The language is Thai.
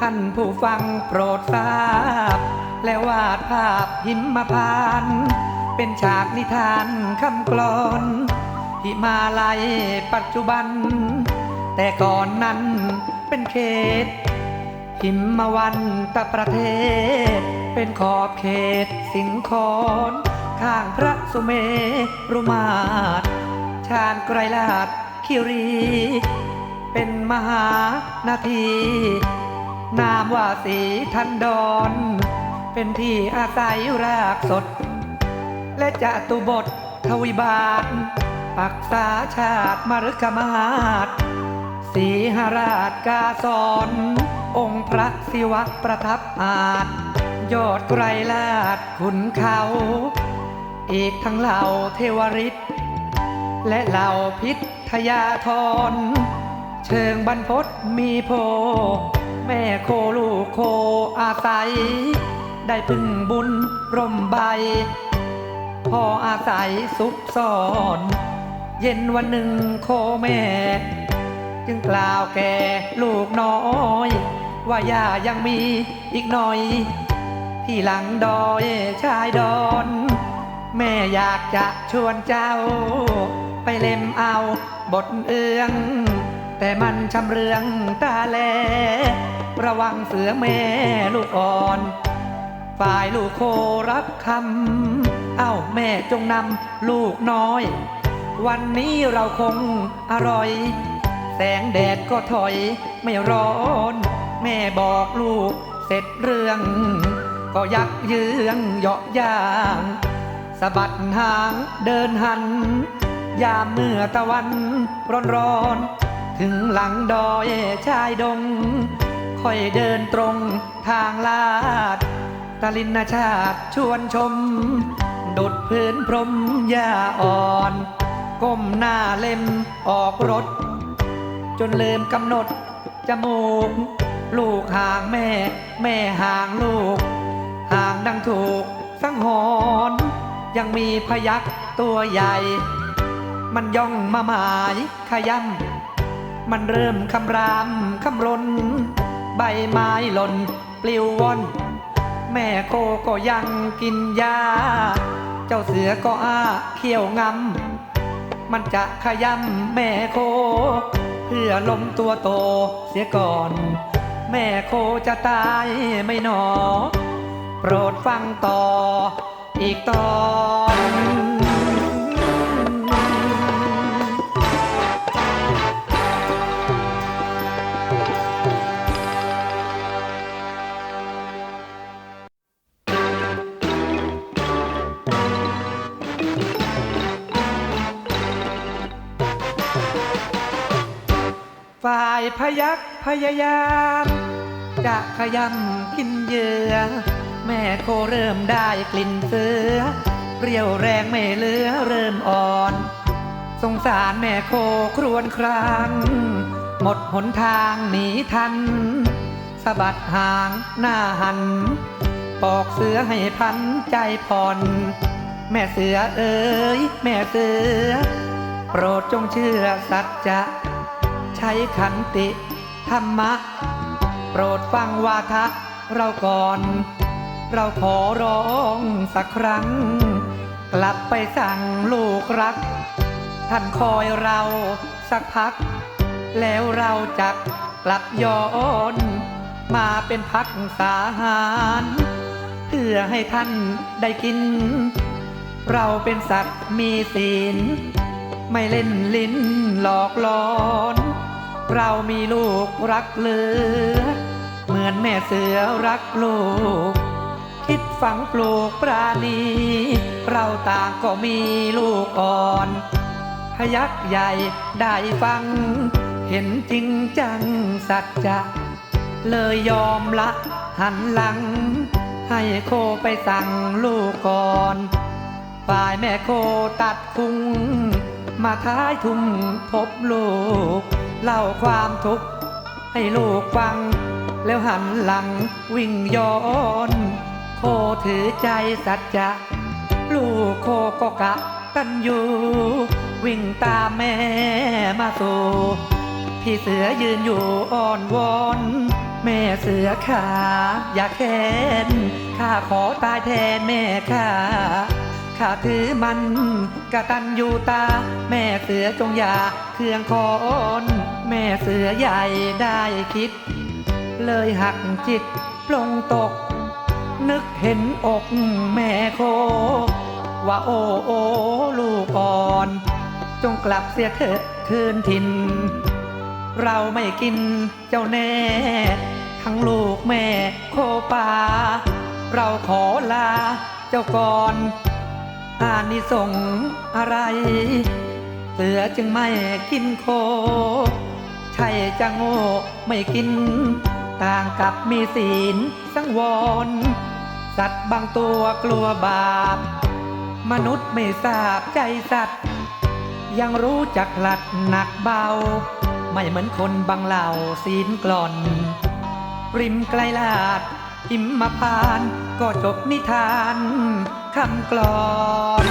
ท่านผู้ฟังโปรดทราบ และวาดภาพหิมพาน เป็นฉากนิทานคำกลอนหิมาลัยปัจจุบัน แต่ก่อนนั้นเป็นเขต หิมวันตะประเทศ เป็นขอบเขตสิงคอนข้างพระสุเมรุมาตรชาญไกรลาดคิรี เป็นมหานาที นามว่าสีทันดอนเป็นที่อาศัยรากสด และจะตุบททวิบาลปักษาชาติมรุกมาศสีหราชกาสอนองค์พระศิวะประทับอาจ ยอดไกรลาดขุนเขา อีกทั้งเหล่าเทวริตและเหล่าพิทยาธรเชิงบรรพตมีโพ แม่โคลูกโคอาศัย ได้พึ่งบุญร่มใบ พออาศัยซุกซ่อน เย็นวันหนึ่งโคแม่ จึงกล่าวแก่ลูกน้อย ว่าย่ายังมีอีกหน่อย ที่หลังดอยชายดอน แม่อยากจะชวนเจ้า ไปเล่มเอาบทเอืองแต่มันชำเรืองตาแล ระวังเสือแม่ลูกอ่อน ฝ่ายลูกโครับคำ เอ้าแม่จงนำลูกน้อย วันนี้เราคงอร่อย แสงแดดก็ถอยไม่ร้อน แม่บอกลูกเสร็จเรื่อง ก็ยักเยื้องเหยาะย่างสะบัดหางเดินหัน ยามเมื่อตะวันร้อนร้อนๆถึงหลังดอยชายดง ค่อยเดินตรงทางลาด ตลินชาติชวนชม ดุดพื้นพรมหญ้าอ่อน ก้มหน้าเล่มออกรถ จนลืมกำหนดจมูก ลูกห่างแม่ แม่ห่างลูก ห่างดังถูกสังหรณ์ยังมีพยักตัวใหญ่ มันย่องมาหมายขย้ำมันเริ่มคำรามคำรน ใบไม้หล่นปลิวว่อน แม่โคก็ยังกินยา เจ้าเสือก็อ้าเขี้ยวงำ มันจะขย้ำแม่โค เพื่อลมตัวโตเสียก่อน แม่โคจะตายไม่หนอ โปรดฟังต่ออีกตอน พยักพยายาม จะขยำกินเหยื่อ แม่โคเริ่มได้กลิ่นเสือเปรี้ยวแรงไม่เหลือเริ่มอ่อน สงสารแม่โคครวญครางหมดหนทางหนีทันสะบัดหางหน้าหัน ปอกเสือให้พันใจผ่อน แม่เสือเอ๋ยแม่เสือ โปรดจงเชื่อสัจจะ ใช้ขันติธรรมะ โปรดฟังวาทะเราก่อน เราขอร้องสักครั้ง กลับไปสั่งลูกรัก ท่านคอยเราสักพัก แล้วเราจะกลับย้อนมาเป็นพักสาหารเพื่อให้ท่านได้กิน เราเป็นสัตว์มีศีล ไม่เล่นลิ้นหลอกหลอน เรามีลูกรักเหลือ เหมือนแม่เสือรักลูก คิดฝังปลูกปราณี เราต่างก็มีลูกอ่อนพยักใหญ่ได้ฟัง เห็นจริงจังสัจจะเลยยอมละหันหลัง ให้โคไปสั่งลูกก่อน ฝ่ายแม่โคตัดคุง มาท้ายทุ่งพบลูก เล่าความทุกข์ให้ลูกฟัง แล้วหันหลังวิ่งย้อน โคถือใจสัจจะลูกโคก็กะตันอยู่ วิ่งตามแม่มาสู่พิพี่เสือยืนอยู่อ่อนวอนแม่เสือขา อย่าแค้นข้าขอตายแทนแม่ข้า ข้าถือมันกะตันอยู่ตา แม่เสือจงอย่าเครื่องคอนแม่เสือใหญ่ได้คิด เลยหักจิตปลงตก นึกเห็นอกแม่โค ว่าโอ้โอ้ลูกอ่อน จงกลับเสียเถอะคืนถิ่น เราไม่กินเจ้าแน่ ทั้งลูกแม่โคป่าเราขอลาเจ้าก่อน อานิสงอะไร เสือจึงไม่กินโค ใช่จะโง่ไม่กิน ต่างกับมีศีลสังวร สัตว์บางตัวกลัวบาป มนุษย์ไม่ทราบใจสัตว์ ยังรู้จักหลัดหนักเบา ไม่เหมือนคนบางเหล่าศีลกล่อน ริมไกลลาด อิมมาพานก็จบนิทานคำกลอน